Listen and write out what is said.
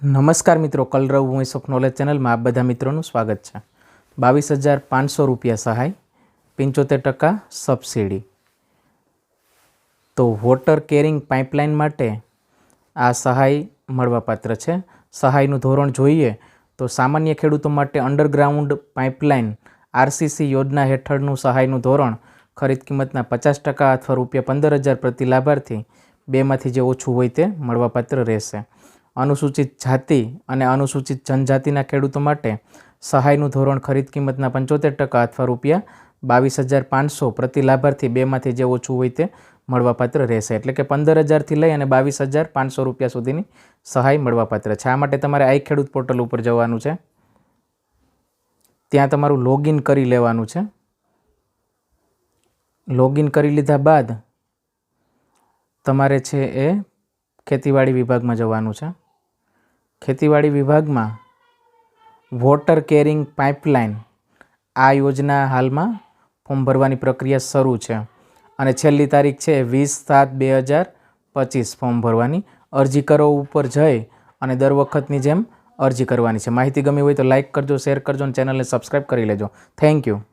નમસ્કાર મિત્રો, કલરવ voice of knowledge ચેનલમાં આપ બધા મિત્રોનું સ્વાગત છે. બાવીસ હજાર પાંચસો રૂપિયા સહાય, પંચોતેર ટકા સબસિડી. તો વોટર કેરિંગ પાઇપલાઇન માટે આ સહાય મળવાપાત્ર છે. સહાયનું ધોરણ જોઈએ તો સામાન્ય ખેડૂતો માટે અંડરગ્રાઉન્ડ પાઇપલાઇન આરસીસી યોજના હેઠળનું સહાયનું ધોરણ ખરીદ કિંમતના પચાસ ટકા અથવા રૂપિયા પંદર હજાર પ્રતિ લાભાર્થી બેમાંથી જે ઓછું હોય તે મળવાપાત્ર રહેશે. અનુસૂચિત જાતિ અને અનુસૂચિત જનજાતિના ખેડૂતો માટે સહાયનું ધોરણ ખરીદ કિંમતના પંચોતેર ટકા અથવા રૂપિયા બાવીસ હજાર પાંચસો પ્રતિ લાભાર્થી બેમાંથી જે ઓછું હોય તે મળવાપાત્ર રહેશે. એટલે કે પંદર હજારથી લઈ અને બાવીસ હજાર પાંચસો રૂપિયા સુધીની સહાય મળવાપાત્ર છે. આ માટે તમારે આઈ ખેડૂત પોર્ટલ ઉપર જવાનું છે. ત્યાં તમારું લોગિન કરી લેવાનું છે. લોગિન કરી લીધા બાદ તમારે છે એ ખેતીવાડી વિભાગમાં જવાનું છે. ખેતીવાડી વિભાગમાં વોટર કેરિંગ પાઇપલાઇન આ યોજના હાલમાં ફોર્મ ભરવાની પ્રક્રિયા શરૂ છે અને છેલ્લી તારીખ છે વીસ સાત બે હજાર પચીસ ફોર્મ ભરવાની. અરજી કરો ઉપર જઈ અને દર વખતની જેમ અરજી કરવાની છે. માહિતી ગમી હોય તો લાઇક કરજો, શેર કરજો અને ચેનલને સબસ્ક્રાઈબ કરી લેજો. Thank you.